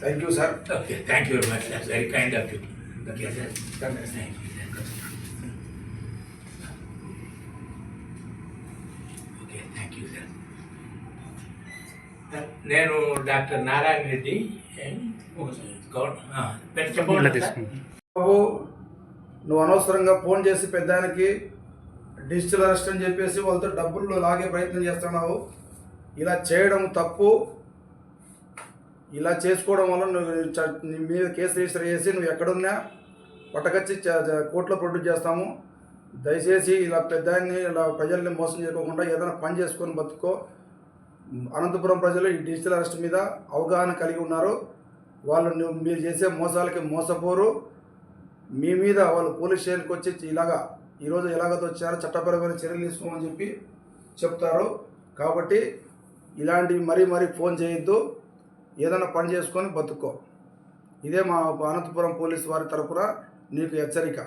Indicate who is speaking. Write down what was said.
Speaker 1: Thank you sir
Speaker 2: Okay, thank you very much. That's very kind of you. Okay, sir. Thank you. Thank you. Okay, thank you, sir. నేను doctor Narayana Reddy చెప్పండి sir.
Speaker 1: బాబు నువ్వు అనవసరంగా phone చేసి పెద్దానికి digital arrest అని చెప్పేసి వాళ్ళతో డబ్బులు లాగే ప్రయత్నం చేస్తున్నావు. ఇలా చేయడం తప్పు. ఇలా చేసుకోవడం వల్ల నువ్వు నీ మీద కేసు రిజిస్టర్ చేసి నువ్వు ఎక్కడున్నా పట్టకచ్చి కోర్టులో ప్రొడ్యూస్ చేస్తాము. దయచేసి ఇలా పెద్దాన్ని ఇలా ప్రజల్ని మోసం చేసుకోకుండా ఏదైనా పని చేసుకొని బతుకో. అనంతపురం ప్రజలు ఈ డిజిటల్ అరెస్ట్ మీద అవగాహన కలిగి ఉన్నారు. వాళ్ళు నువ్వు మీరు చేసే మోసాలకి మోసపోరు. మీ మీద వాళ్ళు పోలీస్ స్టేషన్కి వచ్చి ఇలాగా ఈరోజు ఎలాగతో వచ్చారో చట్టపరమైన చర్యలు తీసుకోమని చెప్పి చెప్తారు. కాబట్టి ఇలాంటివి మరీ మరీ ఫోన్ చేయొద్దు. ఏదైనా పని చేసుకొని బతుక్కో ఇదే మా అనంతపురం పోలీస్ వారి తరపున నీకు హెచ్చరిక.